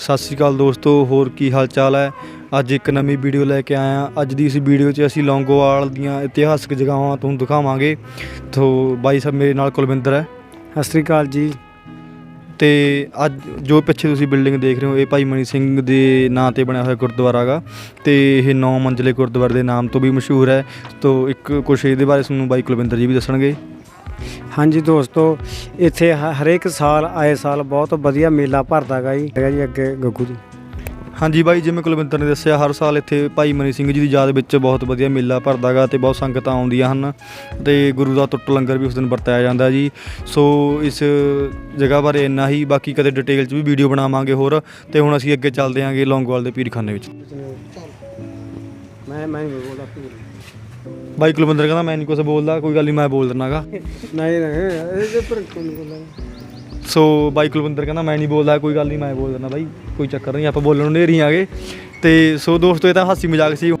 ਸਤਿ ਸ਼੍ਰੀ ਅਕਾਲ ਦੋਸਤੋ ਹੋਰ ਕੀ ਹਾਲ ਚਾਲ ਹੈ? ਅੱਜ ਇੱਕ ਨਵੀਂ ਵੀਡੀਓ ਲੈ ਕੇ ਆਇਆ ਅੱਜ ਦੀ ਇਸ ਵੀਡੀਓ 'ਚ ਅਸੀਂ ਲੌਂਗੋਵਾਲ ਦੀਆਂ ਇਤਿਹਾਸਕ ਜਗ੍ਹਾਵਾਂ ਤੁਹਾਨੂੰ ਦਿਖਾਵਾਂਗੇ। ਤੋਂ ਬਾਈ ਸਾਹਿਬ ਮੇਰੇ ਨਾਲ ਕੁਲਵਿੰਦਰ ਹੈ। ਸਤਿ ਸ੍ਰੀ ਅਕਾਲ ਜੀ। ਤੇ ਅੱਜ ਜੋ ਪਿੱਛੇ ਤੁਸੀਂ ਬਿਲਡਿੰਗ ਦੇਖ ਰਹੇ ਹੋ ਇਹ ਭਾਈ ਮਨੀ ਸਿੰਘ ਦੇ ਨਾਂ ਤੇ ਬਣਿਆ ਹੋਇਆ ਗੁਰਦੁਆਰਾ ਗਾ। ਤੇ ਇਹ 9 ਮੰਜ਼ਲੇ ਗੁਰਦੁਆਰੇ ਦੇ ਨਾਮ ਤੋਂ ਵੀ ਮਸ਼ਹੂਰ ਹੈ। ਤੋਂ ਇੱਕ ਕੁਛ ਇਹਦੇ ਬਾਰੇ ਤੁਹਾਨੂੰ ਬਾਈ ਕੁਲਵਿੰਦਰ ਜੀ ਵੀ ਦੱਸਣਗੇ। ਹਾਂਜੀ ਦੋਸਤੋ ਇੱਥੇ ਹ- ਹਰੇਕ ਸਾਲ ਆਏ ਸਾਲ ਬਹੁਤ ਵਧੀਆ ਮੇਲਾ ਭਰਦਾ ਗਾ ਜੀ। ਹੈਗਾ ਜੀ ਅੱਗੇ ਗੱਗੂ ਜੀ। ਹਾਂਜੀ ਬਾਈ ਜਿਵੇਂ ਕੁਲਵਿੰਦਰ ਨੇ ਦੱਸਿਆ ਹਰ ਸਾਲ ਇੱਥੇ ਭਾਈ ਮਨੀ ਸਿੰਘ ਜੀ ਦੀ ਯਾਦ ਵਿੱਚ ਬਹੁਤ ਵਧੀਆ ਮੇਲਾ ਭਰਦਾ ਗਾ ਤੇ ਬਹੁਤ ਸੰਗਤਾਂ ਆਉਂਦੀਆਂ ਹਨ ਤੇ ਗੁਰੂ ਦਾ ਟੁੱਟ ਲੰਗਰ ਵੀ ਉਸ ਦਿਨ ਵਰਤਾਇਆ ਜਾਂਦਾ ਜੀ। ਸੋ ਇਸ ਜਗ੍ਹਾ ਬਾਰੇ ਇੰਨਾ ਹੀ ਬਾਕੀ ਕਦੇ ਡਿਟੇਲ 'ਚ ਵੀ ਵੀਡੀਓ ਬਣਾਵਾਂਗੇ ਹੋਰ ਤੇ ਹੁਣ ਅਸੀਂ ਅੱਗੇ ਚੱਲਦੇ ਆਂਗੇ ਲੌਂਗੋਵਾਲ ਦੇ ਪੀਰਖਾਨੇ ਵਿੱਚ। ਮੈਂ ਮੈਂ ਨਹੀਂ ਬੋਲਦਾ। ਬਾਈ ਕੁਲਵਿੰਦਰ ਕਹਿੰਦਾ ਮੈਂ ਨਹੀਂ ਕੁਝ ਬੋਲਦਾ ਕੋਈ ਗੱਲ ਨਹੀਂ ਮੈਂ ਬੋਲ ਦਿੰਨਾਗਾ ਨਹੀਂ ਨਹੀਂ ਇਹਦੇ ਪਰ ਕੌਣ ਬੋਲਦਾ। ਸੋ ਬਾਈ ਕੁਲਵਿੰਦਰ ਕਹਿੰਦਾ ਮੈਂ ਨਹੀਂ ਬੋਲਦਾ ਕੋਈ ਗੱਲ ਨਹੀਂ ਮੈਂ ਬੋਲ ਦਿੰਦਾ ਬਾਈ ਕੋਈ ਚੱਕਰ ਨਹੀਂ ਆਪਾਂ ਬੋਲਣ ਨੂੰ ਨੇਰੀ ਆਗੇ ਤੇ ਸੋ ਦੋਸਤੋ ਇਹ ਤਾਂ ਹਾਸੀ ਮਜ਼ਾਕ ਸੀ।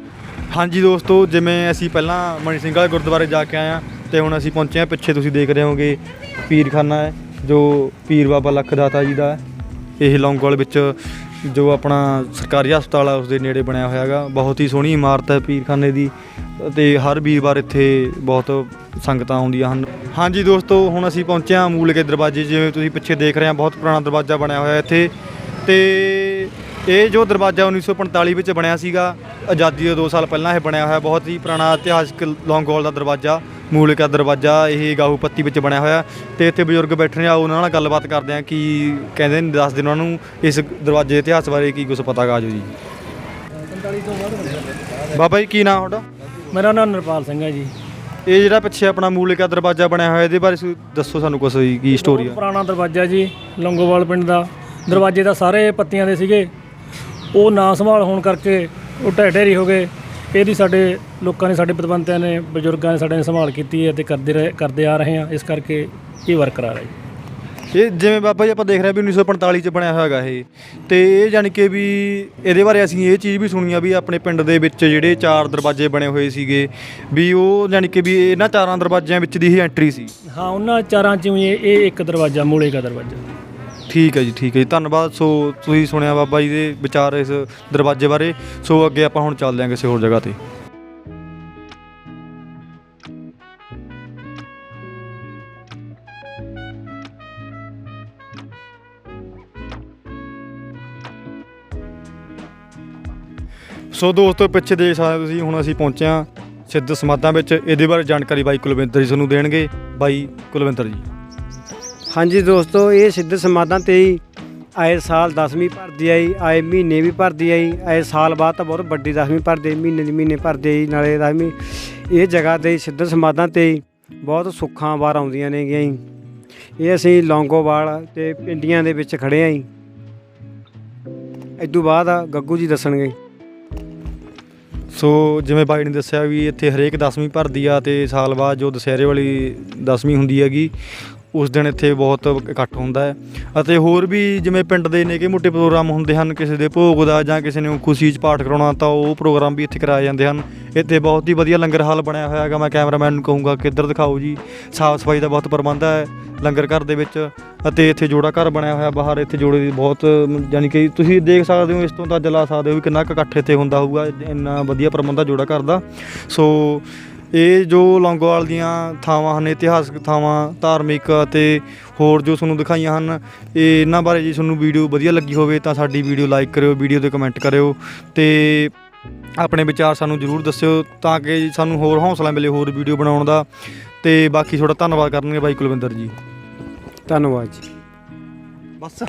ਹਾਂਜੀ ਦੋਸਤੋ ਜਿਵੇਂ ਅਸੀਂ ਪਹਿਲਾਂ ਮਣੀ ਸਿੰਘ ਵਾਲੇ ਗੁਰਦੁਆਰੇ ਜਾ ਕੇ ਆਏ ਆ ਤੇ ਹੁਣ ਅਸੀਂ ਪਹੁੰਚੇ ਆ ਪਿੱਛੇ ਤੁਸੀਂ ਦੇਖ ਰਹੇ ਹੋਗੇ ਪੀਰਖਾਨਾ ਹੈ ਜੋ ਪੀਰ ਬਾਬਾ ਲਖਦਾਤਾ ਜੀ ਦਾ ਇਹ ਲੌਂਗੋਵਾਲ ਵਿੱਚ ਜੋ ਆਪਣਾ ਸਰਕਾਰੀ ਹਸਪਤਾਲ ਆ ਉਸ ਦੇ ਨੇੜੇ ਬਣਿਆ ਹੋਇਆ ਹੈਗਾ। ਬਹੁਤ ਹੀ ਸੋਹਣੀ ਇਮਾਰਤ ਹੈ ਪੀਰਖਾਨੇ ਦੀ ਤੇ ਹਰ ਵੀਰਵਾਰ ਇੱਥੇ ਬਹੁਤ ਸੰਗਤਾਂ ਆਉਂਦੀਆਂ ਹਨ। ਹਾਂਜੀ ਦੋਸਤੋ, ਹੁਣ ਅਸੀਂ ਪਹੁੰਚੇ ਹਾਂ ਮੂਲ ਕੇ ਦਰਵਾਜ਼ੇ, ਜਿਵੇਂ ਤੁਸੀਂ ਪਿੱਛੇ ਦੇਖ ਰਹੇ ਹੋ, ਬਹੁਤ ਪੁਰਾਣਾ ਦਰਵਾਜ਼ਾ ਬਣਿਆ ਹੋਇਆ ਇੱਥੇ। ਤੇ ਇਹ ਜੋ ਦਰਵਾਜ਼ਾ 1945 ਵਿੱਚ ਬਣਿਆ ਸੀਗਾ, ਆਜ਼ਾਦੀ ਤੋਂ 2 ਸਾਲ ਪਹਿਲਾਂ ਇਹ ਬਣਿਆ ਹੋਇਆ, ਬਹੁਤ ਹੀ ਪੁਰਾਣਾ ਇਤਿਹਾਸਕ ਲੌਂਗੋਵਾਲ ਦਾ ਦਰਵਾਜ਼ਾ। ਮੂਲਿਕਾ ਦਰਵਾਜ਼ਾ ਇਹ ਗਾਹੂ ਪੱਤੀ ਵਿੱਚ ਬਣਿਆ ਹੋਇਆ। ਤੇ ਇੱਥੇ ਬਜ਼ੁਰਗ ਬੈਠੇ ਨੇ ਆਓ ਉਹਨਾਂ ਨਾਲ ਗੱਲਬਾਤ ਕਰਦੇ ਆ ਕੀ ਕਹਿੰਦੇ ਨੇ ਦੱਸ ਦਿਨ ਉਹਨਾਂ ਨੂੰ ਇਸ ਦਰਵਾਜ਼ੇ ਦੇ ਇਤਿਹਾਸ ਬਾਰੇ ਕੀ ਕੁਝ ਪਤਾ ਗਾ ਆਜੋ ਜੀ। ਬਾਬਾ ਜੀ ਕੀ ਨਾਮ ਤੁਹਾਡਾ? ਮੇਰਾ ਨਾਮ ਨਿਰਪਾਲ ਸਿੰਘ ਹੈ ਜੀ। ਇਹ ਜਿਹੜਾ ਪਿੱਛੇ ਆਪਣਾ ਮੂਲਿਕਾ ਦਰਵਾਜ਼ਾ ਬਣਿਆ ਹੋਇਆ ਇਹਦੇ ਬਾਰੇ ਦੱਸੋ ਸਾਨੂੰ ਕੁਝ ਕੀ ਸਟੋਰੀ ਆ। ਪੁਰਾਣਾ ਦਰਵਾਜ਼ਾ ਜੀ ਲੰਗੋਵਾਲ ਪਿੰਡ ਦਾ। ਦਰਵਾਜ਼ੇ ਦਾ ਸਾਰੇ ਪੱਤੀਆਂ ਦੇ ਸੀਗੇ। ਉਹ ਨਾ ਸੰਭਾਲ ਹੋਣ ਕਰਕੇ ਉਹ ਢਹਿ ਢੇਰੀ ਹੋ ਗਏ। ਇਹਦੀ ਸਾਡੇ ਲੋਕਾਂ ਨੇ ਸਾਡੇ ਪਤਵੰਤਿਆਂ ਨੇ ਬਜ਼ੁਰਗਾਂ ਨੇ ਸਾਡੇ ਨੇ ਸੰਭਾਲ ਕੀਤੀ ਹੈ ਤੇ ਕਰਦੇ ਰਹੇ ਕਰਦੇ ਆ ਰਹੇ ਹਾਂ। ਇਸ ਕਰਕੇ ਇਹ ਬਰਕਰਾਰ ਹੈ। ਜੀ ਇਹ ਜਿਵੇਂ ਬਾਬਾ ਜੀ ਆਪਾਂ ਦੇਖ ਰਹੇ ਹਾਂ ਵੀ 1945 ਚ ਬਣਿਆ ਹੋਇਆ ਹੈਗਾ ਇਹ। ਤੇ ਇਹ ਜਾਣੀ ਕਿ ਵੀ ਇਹਦੇ ਬਾਰੇ ਅਸੀਂ ਇਹ ਚੀਜ਼ ਵੀ ਸੁਣੀ ਆ ਵੀ ਆਪਣੇ ਪਿੰਡ ਦੇ ਵਿੱਚ ਜਿਹੜੇ ਚਾਰ ਦਰਵਾਜ਼ੇ ਬਣੇ ਹੋਏ ਸੀਗੇ ਵੀ ਉਹ ਜਾਣੀ ਕਿ ਵੀ ਇਹਨਾਂ ਚਾਰਾਂ ਦਰਵਾਜ਼ਿਆਂ ਵਿੱਚ ਦੀ ਹੀ ਐਂਟਰੀ ਸੀ। ਹਾਂ ਉਹਨਾਂ ਚਾਰਾਂ ਚੋਂ ਇਹ ਇਹ ਇੱਕ ਦਰਵਾਜ਼ਾ ਮੂਲੇ ਦਾ ਦਰਵਾਜ਼ਾ। ਠੀਕ ਹੈ ਜੀ, ਠੀਕ ਹੈ ਜੀ। ਧੰਨਵਾਦ। ਸੋ ਤੁਸੀਂ ਸੁਣਿਆ ਬਾਬਾ ਜੀ ਦੇ ਵਿਚਾਰ ਇਸ ਦਰਵਾਜ਼ੇ ਬਾਰੇ। ਸੋ ਅੱਗੇ ਆਪਾਂ ਹੁਣ ਚੱਲਦੇ ਹਾਂ ਕਿਸੇ ਹੋਰ ਜਗ੍ਹਾ ਤੇ। ਸੋ ਦੋਸਤੋ, ਪਿੱਛੇ ਦੇਖ ਸਕਦੇ ਹੋ ਤੁਸੀਂ, ਹੁਣ ਅਸੀਂ ਪਹੁੰਚੇ ਹਾਂ ਸਿੱਧ ਸਮਾਧਾਂ ਵਿੱਚ। ਇਹਦੇ ਬਾਰੇ ਜਾਣਕਾਰੀ ਬਾਈ ਕੁਲਵਿੰਦਰ ਜੀ ਤੁਹਾਨੂੰ ਦੇਣਗੇ। ਬਾਈ ਕੁਲਵਿੰਦਰ ਜੀ। ਹਾਂਜੀ ਦੋਸਤੋ, ਇਹ ਸਿੱਧ ਸਮਾਧਾਂ ਤੇ ਹੀ ਆਏ ਸਾਲ 10ਵੀਂ ਭਰਦੀ ਆਈ, ਆਏ ਮਹੀਨੇ ਵੀ ਭਰਦੀ ਆਈ, ਆਏ ਸਾਲ ਬਾਅਦ ਤਾਂ ਬਹੁਤ ਵੱਡੀ 10ਵੀਂ ਭਰਦੀ ਆਈ, ਮਹੀਨੇ ਦੀ ਮਹੀਨੇ ਭਰਦੀ ਆਈ, ਨਾਲੇ 10ਵੀਂ ਇਹ ਜਗ੍ਹਾ ਤੇ ਹੀ ਸਿੱਧ ਸਮਾਧਾਂ ਤੇ ਬਹੁਤ ਸੁੱਖਾਂ ਵਾਰ ਆਉਂਦੀਆਂ ਨੇ ਗਈਆਂ ਇਹ ਅਸੀਂ ਲੌਂਗੋਵਾਲ ਤੇ ਪਿੰਡੀਆਂ ਦੇ ਵਿੱਚ ਖੜੇ ਆਂ ਜੀ। ਇਦੋਂ ਬਾਅਦ ਗੱਗੂ ਜੀ ਦੱਸਣਗੇ। ਸੋ, ਜਿਵੇਂ ਬਾਈ ਨੇ ਦੱਸਿਆ ਵੀ ਇੱਥੇ ਹਰੇਕ 10ਵੀਂ ਭਰਦੀ ਆ ਤੇ ਸਾਲ ਬਾਅਦ ਜੋ ਦੁਸਹਿਰੇ ਵਾਲੀ 10ਵੀਂ ਹੁੰਦੀ ਹੈਗੀ ਉਸ ਦਿਨ ਇੱਥੇ ਬਹੁਤ ਇਕੱਠ ਹੁੰਦਾ ਹੈ। ਅਤੇ ਹੋਰ ਵੀ ਜਿਵੇਂ ਪਿੰਡ ਦੇ ਨੇਗੇ ਮੋਟੇ ਪ੍ਰੋਗਰਾਮ ਹੁੰਦੇ ਹਨ, ਕਿਸੇ ਦੇ ਭੋਗ ਦਾ ਜਾਂ ਕਿਸੇ ਨੂੰ ਖੁਸ਼ੀ 'ਚ ਪਾਠ ਕਰਾਉਣਾ ਤਾਂ ਉਹ ਪ੍ਰੋਗਰਾਮ ਵੀ ਇੱਥੇ ਕਰਾਏ ਜਾਂਦੇ ਹਨ। ਇੱਥੇ ਬਹੁਤ ਹੀ ਵਧੀਆ ਲੰਗਰ ਹਾਲ ਬਣਿਆ ਹੋਇਆ ਹੈਗਾ। ਮੈਂ ਕੈਮਰਾਮੈਨ ਨੂੰ ਕਹੂੰਗਾ ਕਿ ਇੱਧਰ ਦਿਖਾਓ ਜੀ। ਸਾਫ਼ ਸਫ਼ਾਈ ਦਾ ਬਹੁਤ ਪ੍ਰਬੰਧ ਹੈ ਲੰਗਰ ਘਰ ਦੇ ਵਿੱਚ ਅਤੇ ਇੱਥੇ ਜੋੜਾ ਘਰ ਬਣਿਆ ਹੋਇਆ ਬਾਹਰ। ਇੱਥੇ ਜੋੜੇ ਦੀ ਬਹੁਤ, ਯਾਨੀ ਕਿ ਤੁਸੀਂ ਦੇਖ ਸਕਦੇ ਹੋ, ਇਸ ਤੋਂ ਤਾਂ ਜਲਾ ਸਕਦੇ ਹੋ ਵੀ ਕਿੰਨਾ ਕੁ ਇਕੱਠ ਇੱਥੇ ਹੁੰਦਾ ਹੋਊਗਾ। ਇੰਨਾ ਵਧੀਆ ਪ੍ਰਬੰਧ ਆ ਜੋੜਾ ਘਰ ਦਾ। ਸੋ ਇਹ ਜੋ ਲੌਂਗੋਵਾਲ ਦੀਆਂ ਥਾਵਾਂ ਹਨ ਇਤਿਹਾਸਕ ਥਾਵਾਂ ਧਾਰਮਿਕ ਅਤੇ ਹੋਰ ਜੋ ਤੁਹਾਨੂੰ ਦਿਖਾਈਆਂ ਹਨ ਇਹ ਇਹਨਾਂ ਬਾਰੇ ਜੇ ਤੁਹਾਨੂੰ ਵੀਡੀਓ ਵਧੀਆ ਲੱਗੀ ਹੋਵੇ ਤਾਂ ਸਾਡੀ ਵੀਡੀਓ ਲਾਈਕ ਕਰਿਓ ਵੀਡੀਓ ਤੇ ਕਮੈਂਟ ਕਰਿਓ ਤੇ ਆਪਣੇ ਵਿਚਾਰ ਸਾਨੂੰ ਜਰੂਰ ਦੱਸਿਓ ਤਾਂ ਕਿ ਸਾਨੂੰ ਹੋਰ ਹੌਸਲਾ ਮਿਲੇ ਹੋਰ ਵੀਡੀਓ ਬਣਾਉਣ ਦਾ। ਤੇ ਬਾਕੀ ਤੁਹਾਡਾ ਧੰਨਵਾਦ ਕਰਨਗੇ ਬਾਈ ਕੁਲਵਿੰਦਰ ਜੀ। ਧੰਨਵਾਦ ਜੀ। ਬਸ।